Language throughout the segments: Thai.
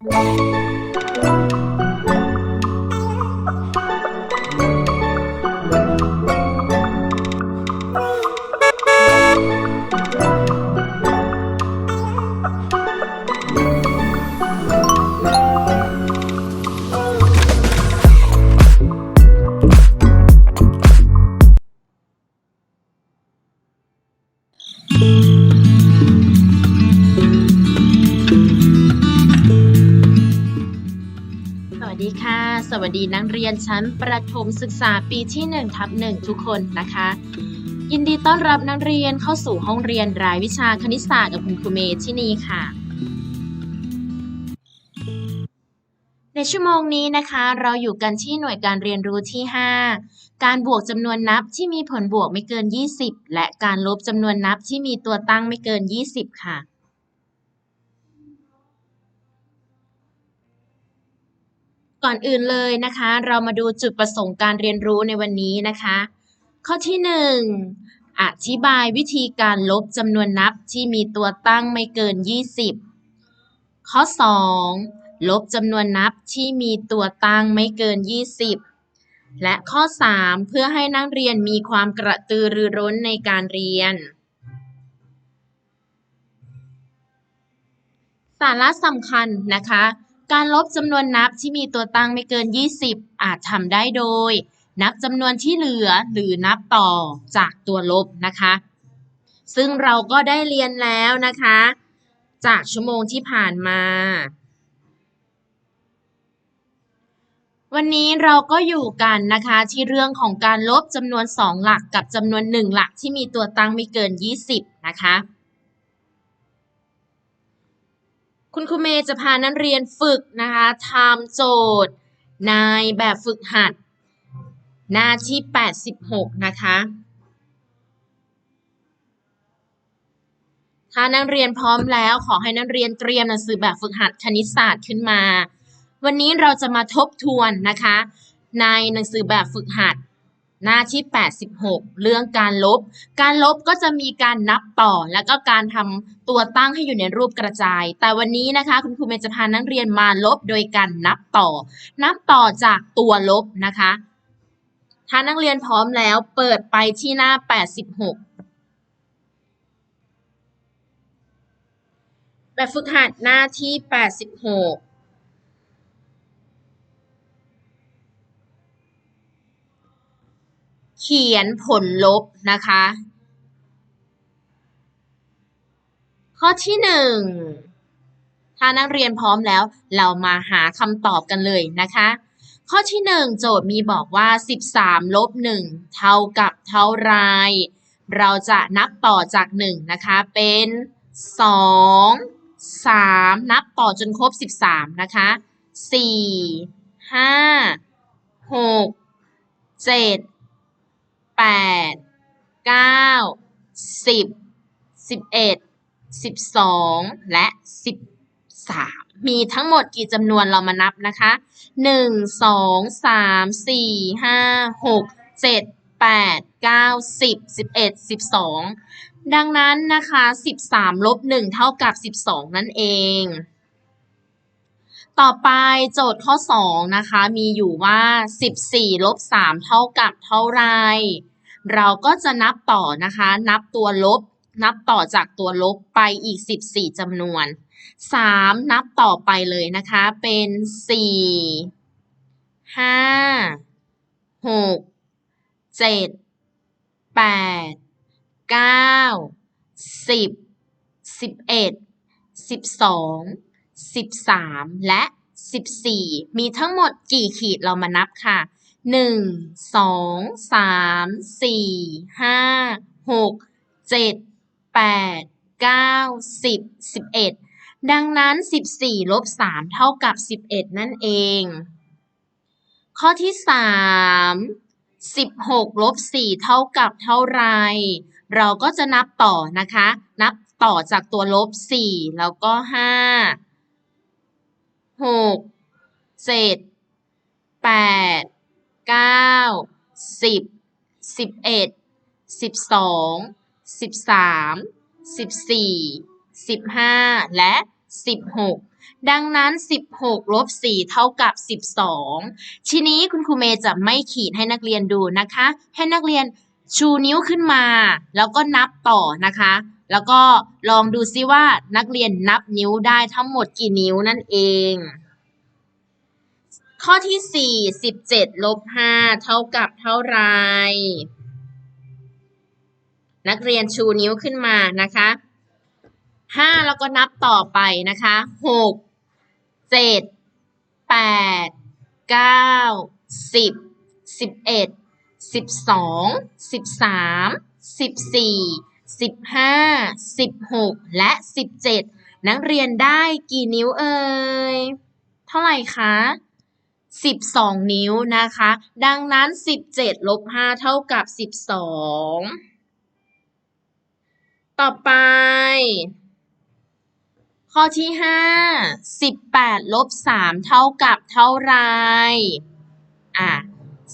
ส วัสดีนักเรียนชั้นประถมศึกษาปีที่1ทับ1ทุกคนนะคะ ยินดีต้อนรับนักเรียนเข้าสู่ห้องเรียนรายวิชาคณิตศาสตร์กับคุณครูเมย์ที่นี่ค่ะ ในชั่วโมงนี้นะคะ เราอยู่กันที่หน่วยการเรียนรู้ที่ 5 การบวกจำนวนนับที่มีผลบวกไม่เกิน 20 และการลบจำนวนนับที่มีตัวตั้งไม่เกิน 20 ค่ะ ก่อนอื่นเลยนะคะ เรามาดูจุดประสงค์การเรียนรู้ในวันนี้นะคะ ข้อที่ 1 อธิบายวิธีการลบจำนวนนับที่มีตัวตั้งไม่เกิน 20 ข้อ 2 ลบจำนวนนับที่มีตัวตั้งไม่เกิน 20 และข้อ 3 เพื่อให้นักเรียนมีความกระตือรือร้นในการเรียนสาระสำคัญนะคะ การลบจำนวนนับที่มีตัวตั้งไม่เกิน 20 อาจทำได้โดย นับจำนวนที่เหลือหรือนับต่อจากตัวลบนะคะ ซึ่งเราก็ได้เรียนแล้วนะคะ จากชั่วโมงที่ผ่านมา วันนี้เราก็อยู่กันนะคะที่เรื่องของการลบจำนวน 2 หลักกับจำนวน 1 หลักที่มีตัวตั้งไม่เกิน 20 นะคะ คุณครูเมย์จะพานักเรียนฝึกนะคะทำโจทย์ในแบบฝึกหัด หน้าที่ 86 นะคะ ถ้านักเรียนพร้อมแล้วขอให้นักเรียนเตรียมหนังสือแบบฝึกหัดคณิตศาสตร์ขึ้นมา วันนี้เราจะมาทบทวนนะคะ ในหนังสือแบบฝึกหัด หน้าที่ 86 เรื่องการลบ การลบก็จะมีการนับต่อ แล้วก็การทำตัวตั้งให้อยู่ในรูปกระจาย แต่วันนี้นะคะ คุณครูเมย์จะพานักเรียนมาลบโดยการนับต่อ นับต่อจากตัวลบนะคะ ถ้านักเรียนพร้อมแล้วเปิดไปที่หน้า 86แบบฝึกหัดหน้าที่ 86 เขียนผลลบนะคะ ข้อที่หนึ่งถ้านักเรียนพร้อมแล้ว เรามาหาคำตอบกันเลยนะคะ ข้อที่หนึ่งโจทย์มีบอกว่า 13ลบ1เท่ากับเท่าไร เราจะนับต่อจาก 1 นะคะ เป็น 2 3 นับต่อจนครบ 13 นะคะ 4 5 6 7 แปดเก้าสิบสิบเอ็ดสิบสองและสิบสามมีทั้งหมดกี่จำนวนเรามานับนะคะหนึ่งสองสามสี่ห้าหกเจ็ดแปดเก้าสิบสิบเอ็ดสิบสองดังนั้นนะคะสิบสามลบหนึ่งเท่ากับสิบสองนั่นเอง ต่อไปโจทย์ข้อ 2 นะคะ มีอยู่ว่า 14 ลบ 3 เท่ากับเท่าไร เราก็จะนับต่อนะคะ นับตัวลบ นับต่อจากตัวลบไปอีก 14จำนวน 3 นับต่อไปเลยนะคะ เป็น 4 5 6 7 8 9 10 11 12 13 และ 14 มีทั้งหมดกี่ขีดเรามานับค่ะ 1 2 3 4 5 6 7 8 9 10 11 ดังนั้น 14 ลบ 3 เท่ากับ 11 นั่นเอง ข้อที่ 3 16 ลบ 4 เท่ากับเท่าไร เราก็จะนับต่อนะคะ นับต่อจากตัวลบ 4 แล้วก็ 5 หกเจ็ดแปดเก้าสิบสิบเอ็ดสิบสองสิบสามสิบสี่สิบห้าและสิบหกดังนั้น 16 ลบ 4 เท่ากับ 12 ทีนี้คุณครูเมย์จะไม่ขีดให้นักเรียนดูนะคะ ให้นักเรียนชูนิ้วขึ้นมา แล้วก็นับต่อนะคะ แล้วก็ลองดูซิว่านักเรียนนับนิ้วได้ทั้งหมดกี่นิ้วนั่นเอง ข้อที่4 17ลบ5เท่ากับเท่าไร นักเรียนชูนิ้วขึ้นมานะคะห้าแล้วก็นับต่อไปนะคะหกเจ็ดแปดเก้าสิบสิบเอ็ดสิบสองสิบสามสิบสี่ สิบห้าสิบหกและสิบเจ็ดนักเรียนได้กี่นิ้วเอ่ย เท่าไหร่คะสิบสองนิ้วนะคะ ดังนั้นสิบเจ็ดลบห้าเท่ากับสิบสองต่อไป ข้อที่ห้าสิบแปดลบสามเท่ากับเท่าไรอะ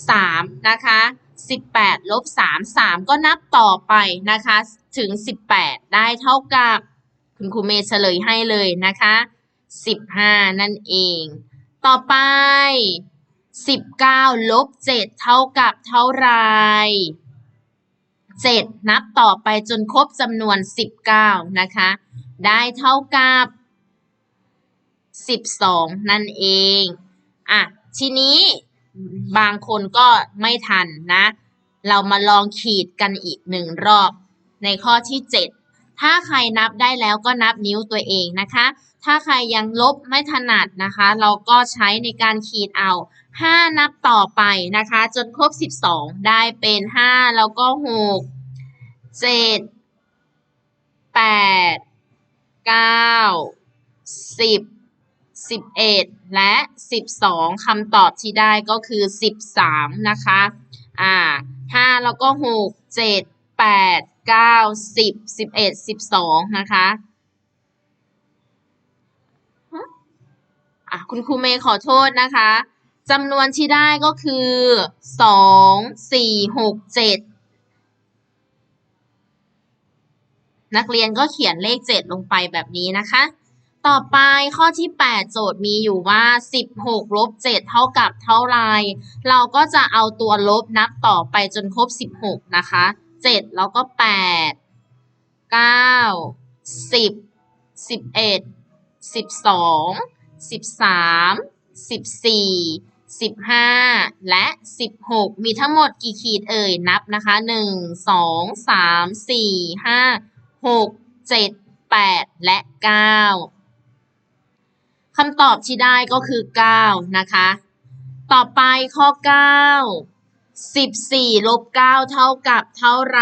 สามนะคะสิบแปดลบสามสามก็นับต่อไปนะคะ ถึงสิบแปดได้เท่ากับ คุณครูเมย์เฉลยให้เลยนะคะสิบห้านั่นเอง ต่อไปสิบเก้าลบเจ็ดเท่ากับเท่าไร 7 นับต่อไปจนครบจำนวน 19 นะคะ ได้เท่ากับ 12 นั่นเอง อะ ทีนี้บางคนก็ไม่ทันนะ เรามาลองขีดกันอีกหนึ่งรอบ ในข้อที่ 7 ถ้าใครนับได้แล้วก็นับนิ้วตัวเองนะคะ ถ้าใครยังลบไม่ถนัดนะคะ เราก็ใช้ในการขีดเอา 5 นับต่อไปนะคะ จนครบ 12 ได้เป็น 5 แล้วก็6เจ็ดแปดเก้าสิบสิบเอ็ดและสิบสองคำตอบที่ได้ก็คือสิบสามนะคะ อ่าห้าแล้วก็หกเจ็ดแปด เก้าสิบสิบเอ็ดสิบสองนะคะอะคุณครูเมย์ขอโทษนะคะจำนวนที่ได้ก็คือสองสี่หกเจ็ดนักเรียนก็เขียนเลข 7 ลงไปแบบนี้นะคะ ต่อไปข้อที่ 8 โจทย์มีอยู่ว่า 16ลบ7เท่ากับเท่าไร เราก็จะเอาตัวลบนับต่อไปจนครบ 16 นะคะ เจ็ดแล้วก็แปดเก้าสิบสิบเอ็ดสิบสองสิบสามสิบสี่สิบห้าและสิบหกมีทั้งหมดกี่ขีดเอ่ยนับนะคะหนึ่งสองสามสี่ห้าหกเจ็ดแปดและเก้าคำตอบที่ได้ก็คือเก้านะคะ ต่อไปข้อเก้า สิบสี่ลบเก้าเท่ากับเท่าไร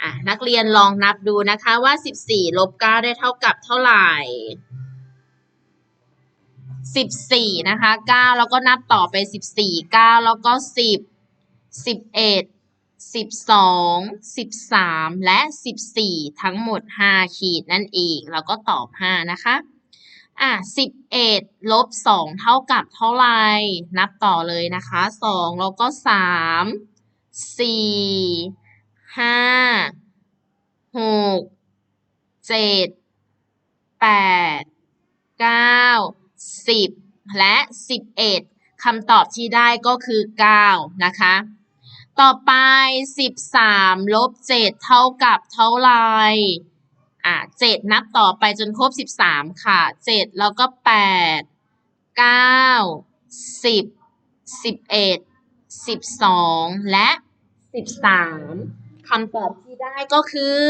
อะนักเรียนลองนับดูนะคะว่าสิบสี่ลบเก้าได้เท่ากับเท่าไหร่สิบสี่นะคะเก้าแล้วก็นับต่อไปสิบสี่เก้าแล้วก็สิบสิบเอ็ดสิบสองสิบสามและสิบสี่ทั้งหมดห้าขีดนั่นเอง เราก็ตอบห้านะคะ อะสิบเอ็ดลบสองเท่ากับเท่าไหร่ นับต่อเลยนะคะสองแล้วก็สามสี่ห้าหกเจ็ดแปดเก้าสิบและสิบเอ็ดคำตอบที่ได้ก็คือเก้านะคะ ต่อไปสิบสามลบเจ็ดเท่ากับเท่าไร อะเจ็ดนับต่อไปจนครบสิบสามค่ะเจ็ดแล้วก็แปดเก้าสิบสิบเอ็ดสิบสองและสิบสามคำตอบที่ได้ก็คือ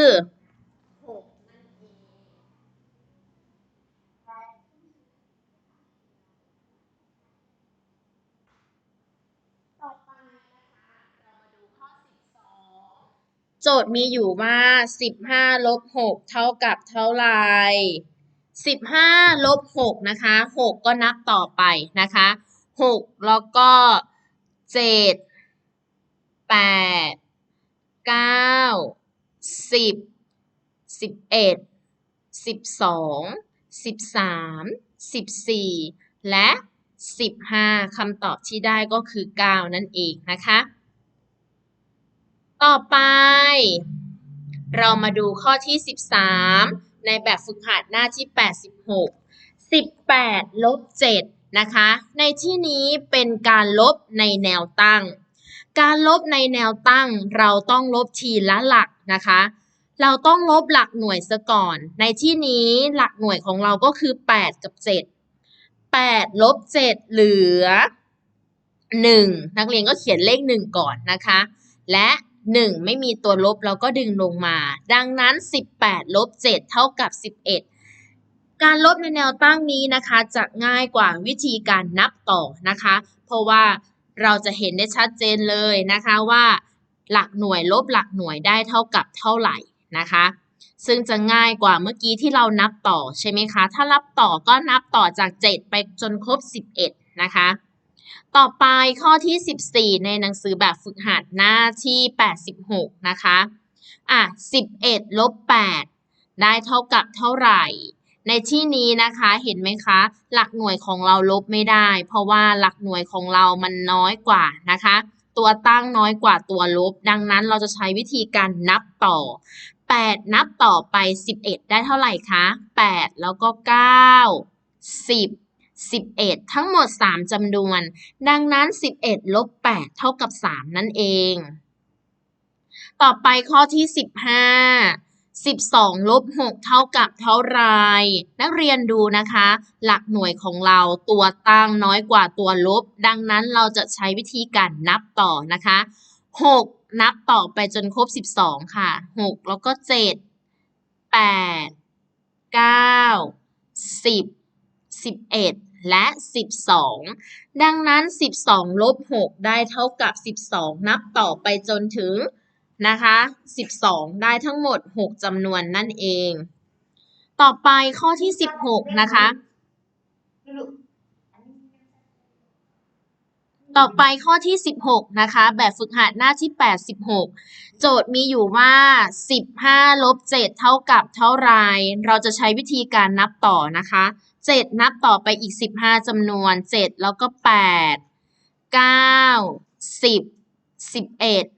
โจทย์มีอยู่ว่าสิบห้าลบหกเท่ากับเท่าไหร่สิบห้าลบหกนะคะหกก็นับต่อไปนะคะหกแล้วก็เจ็ดแปดเก้าสิบสิบเอ็ดสิบสองสิบสามสิบสี่และสิบห้าคำตอบที่ได้ก็คือเก้านั่นเองนะคะ ต่อไป เรามาดูข้อที่ 13 ในแบบฝึกหัดหน้าที่ 86 18ลบ7นะคะ ในที่นี้เป็นการลบในแนวตั้ง การลบในแนวตั้งเราต้องลบทีละหลักนะคะ เราต้องลบหลักหน่วยซะก่อน ในที่นี้หลักหน่วยของเราก็คือ 8 กับ 7 8ลบ7เหลือ 1 นักเรียนก็เขียนเลข 1 ก่อนนะคะ และ 1 ไม่มีตัวลบเราก็ดึงลงมา ดังนั้น 18 ลบ 7 เท่ากับ 11 การลบในแนวตั้งนี้นะคะจะง่ายกว่าวิธีการนับต่อนะคะ เพราะว่าเราจะเห็นได้ชัดเจนเลยนะคะว่าหลักหน่วยลบหลักหน่วยได้เท่ากับเท่าไหร่นะคะ ซึ่งจะง่ายกว่าเมื่อกี้ที่เรานับต่อใช่ไหมคะ ถ้านับต่อก็นับต่อจาก 7 ไปจนครบ 11 นะคะ ต่อไปข้อที่ 14 ในหนังสือแบบฝึกหัดหน้าที่ 86 นะคะ อะ 11 ลบ 8 ได้เท่ากับเท่าไหร่ ในที่นี้นะคะเห็นไหมคะ หลักหน่วยของเราลบไม่ได้ เพราะว่าหลักหน่วยของเรามันน้อยกว่านะคะ ตัวตั้งน้อยกว่าตัวลบ ดังนั้นเราจะใช้วิธีการนับต่อ 8 นับต่อไป 11 ได้เท่าไหร่คะ 8 แล้วก็ 9 10 11 ทั้งหมด 3จำนวน ดังนั้น 11ลบ8เท่ากับ 3 นั่นเอง ต่อไปข้อที่ 15 12ลบ6เท่ากับเท่าไร นักเรียนดูนะคะ หลักหน่วยของเราตัวตั้งน้อยกว่าตัวลบ ดังนั้นเราจะใช้วิธีการนับต่อนะคะ 6 นับต่อไปจนครบ 12 ค่ะ 6 แล้วก็ 7 8 9 10 11 และ 12 ดังนั้น 12 ลบ 6 ได้เท่ากับ 12 นับต่อไปจนถึงนะคะ 12 ได้ทั้งหมด 6จำนวนนั่นเอง ต่อไปข้อที่ 16 นะคะ ต่อไปข้อที่ 16 นะคะ แบบฝึกหัดหน้าที่ 86 โจทย์มีอยู่ว่า 15 ลบ 7 เท่ากับเท่าไร เราจะใช้วิธีการนับต่อนะคะ 7นับต่อไปอีก15จำนวน7แล้วก็8 9 10 11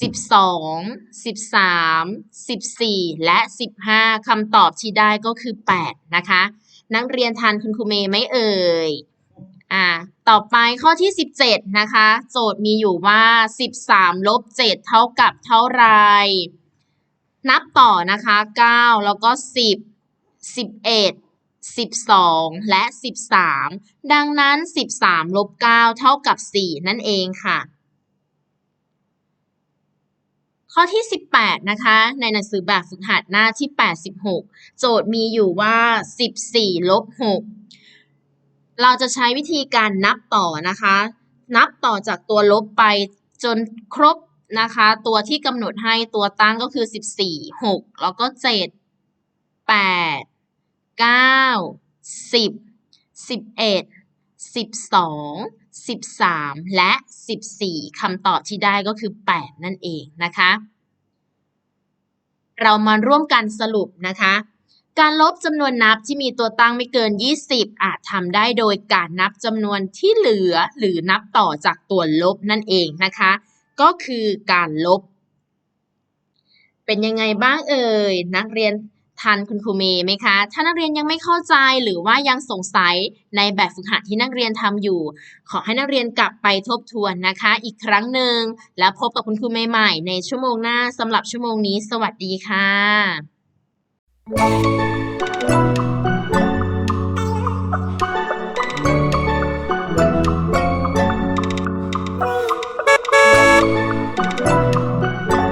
12 13 14และ15คำตอบที่ได้ก็คือ8นะคะ นักเรียนทานคุณครูเมย์ไม่เอ่ยอ่าต่อไปข้อที่ 17 นะคะ โจทย์มีอยู่ว่า 13ลบ7เท่ากับเท่าไหรนับต่อนะคะ 9 แล้วก็ 10 11 12 และ 13 ดังนั้น 13 ลบ 9 เท่ากับ 4 นั่นเองค่ะ ข้อที่ 18 นะคะ ในหนังสือแบบฝึกหัดหน้าที่ 86 โจทย์มีอยู่ว่า 14 ลบ 6 เราจะใช้วิธีการนับต่อนะคะ นับต่อจากตัวลบไปจนครบนะคะ ตัวที่กำหนดให้ตัวตั้งก็คือ 14 6 แล้วก็ 7 8 9 10 11 12 13และ14คำตอบที่ได้ก็คือ8นั่นเองนะคะ เรามาร่วมกันสรุปนะคะ การลบจำนวนนับที่มีตัวตั้งไม่เกิน 20 อาจทำได้โดยการนับจำนวนที่เหลือหรือนับต่อจากตัวลบนั่นเองนะคะ ก็คือการลบ เป็นยังไงบ้างเอ่ยนักเรียน ทันคุณครูเมย์ไหมคะ ถ้านักเรียนยังไม่เข้าใจหรือว่ายังสงสัยในแบบฝึกหัดที่นักเรียนทำอยู่ ขอให้นักเรียนกลับไปทบทวนนะคะ อีกครั้งหนึ่งแล้วพบกับคุณครูเมย์ใหม่ในชั่วโมงหน้าสำหรับชั่วโมงนี้ สวัสดีค่ะ